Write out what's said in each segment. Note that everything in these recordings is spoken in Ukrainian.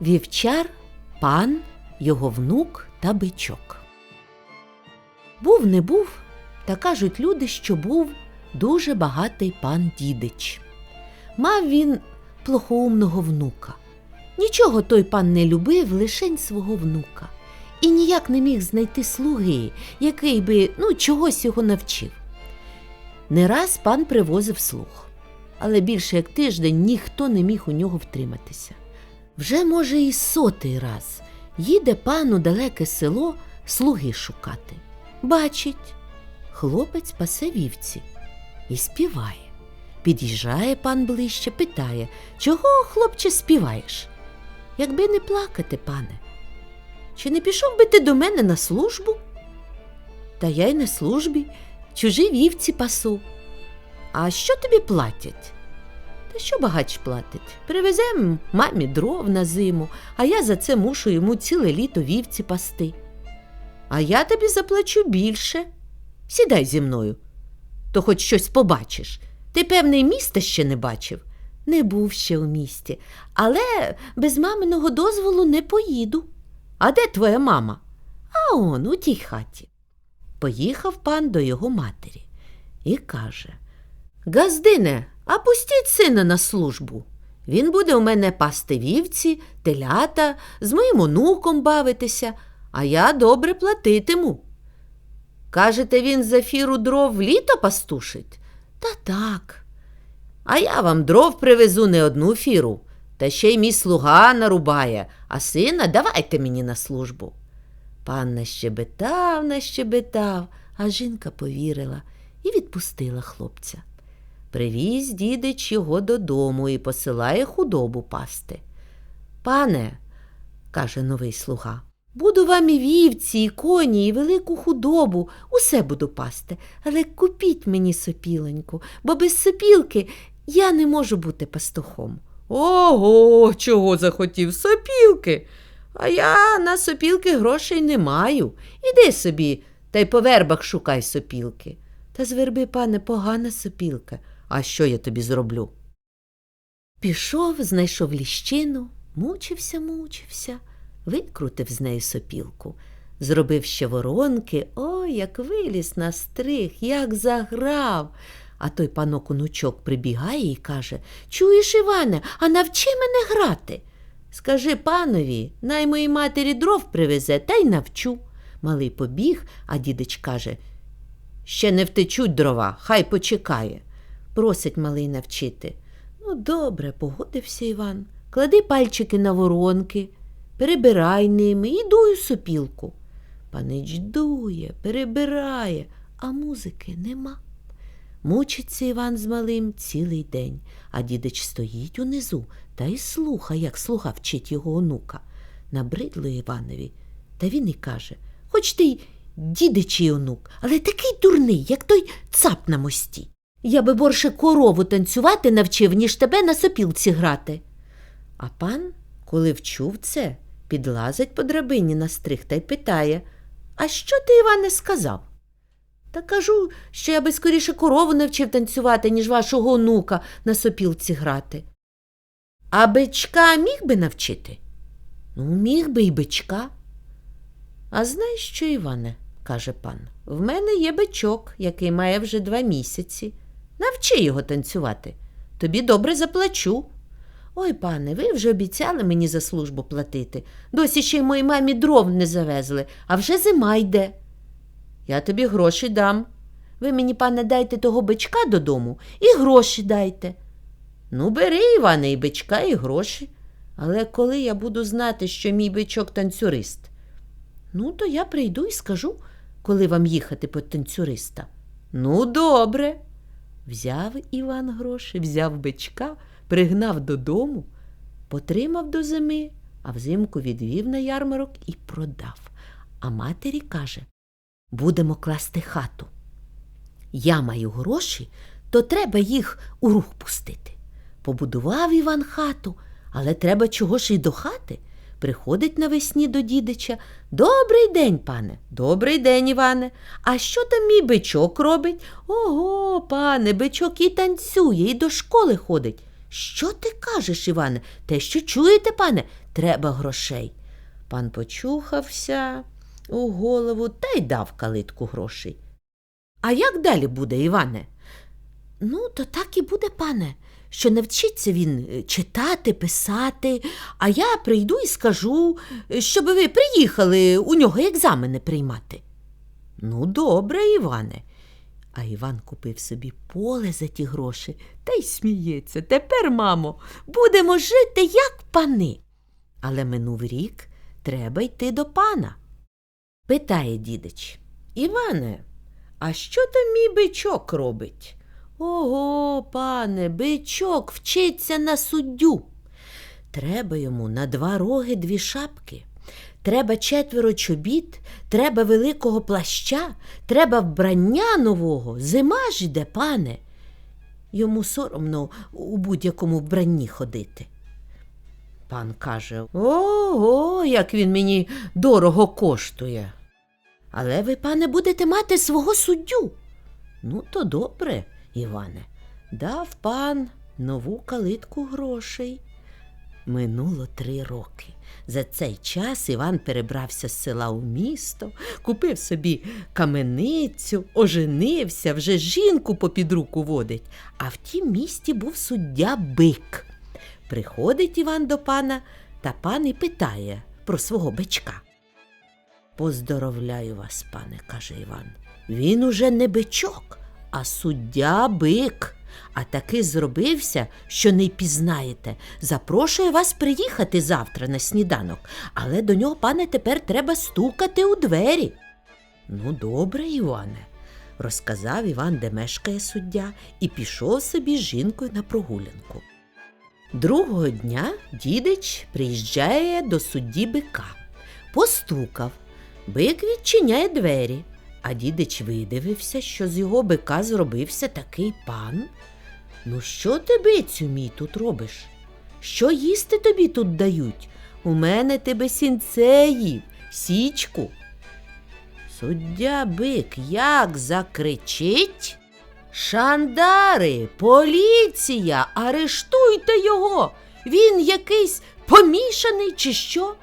Вівчар, пан, його внук та бичок. Був не був, та кажуть люди, що був дуже багатий пан дідич. Мав він плохоумного внука. Нічого той пан не любив, лишень свого внука, і ніяк не міг знайти слуги, який би ну, чогось його навчив. Не раз пан привозив слуг, але більше як тиждень ніхто не міг у нього втриматися. Вже, може, і сотий раз їде пан у далеке село слуги шукати. Бачить, хлопець пасе вівці і співає. Під'їжджає пан ближче, питає, чого, хлопче, співаєш? Якби не плакати, пане, чи не пішов би ти до мене на службу? Та я й на службі, чужі вівці пасу. А що тобі платять? Та що багач платить? Привезем мамі дров на зиму, а я за це мушу йому ціле літо вівці пасти. А я тобі заплачу більше. Сідай зі мною, то хоч щось побачиш. Ти, певний, міста ще не бачив. Не був ще у місті, але без маминого дозволу не поїду. А де твоя мама? А он у тій хаті. Поїхав пан до його матері і каже Газдине, а пустіть сина на службу. Він буде у мене пасти вівці, телята, з моїм онуком бавитися, а я добре платитиму. Кажете, він за фіру дров літо пастушить? Та так. А я вам дров привезу не одну фіру, та ще й мій слуга нарубає, а сина давайте мені на службу. Пан нащебетав, нащебетав, а жінка повірила і відпустила хлопця. Привіз дідич його додому і посилає худобу пасти. Пане, каже новий слуга, буду вам і вівці, і коні, і велику худобу, усе буду пасти, але купіть мені сопіленьку, бо без сопілки я не можу бути пастухом. Ого, чого захотів сопілки? А я на сопілки грошей не маю. Іди собі та й по вербах шукай сопілки. Та з верби, пане, погана сопілка. А що я тобі зроблю? Пішов, знайшов ліщину, мучився, мучився, викрутив з неї сопілку, зробив ще воронки, ой, як виліз на стриг, як заграв. А той панок онучок прибігає і каже Чуєш, Іване, а навчи мене грати. Скажи панові, най моїй матері дров привезе, та й навчу. Малий побіг, а дідич каже Ще не втечуть дрова, хай почекає. Просить малий навчити. Ну, добре, погодився Іван. Клади пальчики на воронки, перебирай ними і дуй у сопілку. Панич дує, перебирає, а музики нема. Мучиться Іван з малим цілий день, а дідич стоїть унизу та й слухає, як слуга вчить його онука. Набридло Іванові, та він і каже Хоч ти й дідичий онук, але такий дурний, як той цап на мості. Я би борше корову танцювати навчив, ніж тебе на сопілці грати. А пан, коли вчув це, підлазить по драбині на стриг та й питає А що ти, Іване, сказав? Та кажу, що я би скоріше корову навчив танцювати, ніж вашого онука на сопілці грати. А бичка міг би навчити? Ну, міг би й бичка. А знаєш що, Іване, каже пан, в мене є бичок, який має вже два місяці. Навчи його танцювати. Тобі добре заплачу. Ой, пане, ви вже обіцяли мені за службу платити. Досі ще й моїй мамі дров не завезли, а вже зима йде. Я тобі гроші дам. Ви мені, пане, дайте того бичка додому і гроші дайте. Ну, бери, Іване, і бичка, і гроші. Але коли я буду знати, що мій бичок танцюрист? Ну, то я прийду і скажу, коли вам їхати по танцюриста. Ну, добре. Взяв Іван гроші, взяв бичка, пригнав додому, потримав до зими, а взимку відвів на ярмарок і продав. А матері каже будемо класти хату. Я маю гроші, то треба їх у рух пустити. Побудував Іван хату, але треба чого ж і до хати. приходить навесні до дідича. Добрий день, пане. Добрий день, Іване. А що там мій бичок робить? Ого, пане, бичок і танцює, і до школи ходить. Що ти кажеш, Іване? Те, що чуєте, пане, треба грошей. Пан почухався у голову та й дав калитку грошей. А як далі буде, Іване? Ну, то так і буде, пане, що навчиться він е, читати, писати, а я прийду і скажу, щоб ви приїхали у нього екзамени приймати. Ну, добре, Іване. А Іван купив собі поле за ті гроші та й сміється. Тепер, мамо, будемо жити, як пани. Але минув рік треба йти до пана. Питає дідич. Іване, а що там мій бичок робить? Ого, пане, бичок вчиться на суддю. Треба йому на два роги дві шапки. Треба четверо чобіт, треба великого плаща, треба вбрання нового. Зима ж іде, пане. Йому соромно у будь-якому вбранні ходити. Пан каже: Ого, як він мені дорого коштує. Але ви, пане, будете мати свого суддю. Ну, то добре, Іване, дав пан нову калитку грошей. Минуло три роки. За цей час Іван перебрався з села у місто, купив собі каменицю, оженився, вже жінку попід руку водить. А в тім місті був суддя бик. Приходить Іван до пана, та пан і питає про свого бичка. Поздоровляю вас, пане, каже Іван. Він уже не бичок, а суддя бик. А таки зробився, що не пізнаєте. Запрошує вас приїхати завтра на сніданок, але до нього, пане, тепер треба стукати у двері. Ну, добре, Іване, розказав Іван, де мешкає суддя, і пішов собі з жінкою на прогулянку. Другого дня дідич приїжджає до судді бика. Постукав. Бик відчиняє двері, а дідич видивився, що з його бика зробився такий пан. Ну, що ти, бицю мій, тут робиш? Що їсти тобі тут дають? У мене тебе сінце січку. Суддя бик як закричить. Шандари, поліція, арештуйте його. Він якийсь помішаний чи що?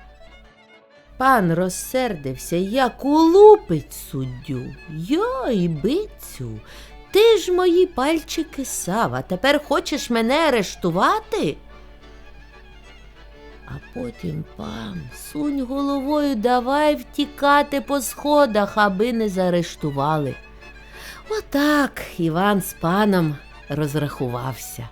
Пан розсердився, як улупить суддю. Йой, бицю, ти ж мої пальчики сав, а тепер хочеш мене арештувати? А потім пан сунь головою давай втікати по сходах, аби не заарештували. Отак Іван з паном розрахувався.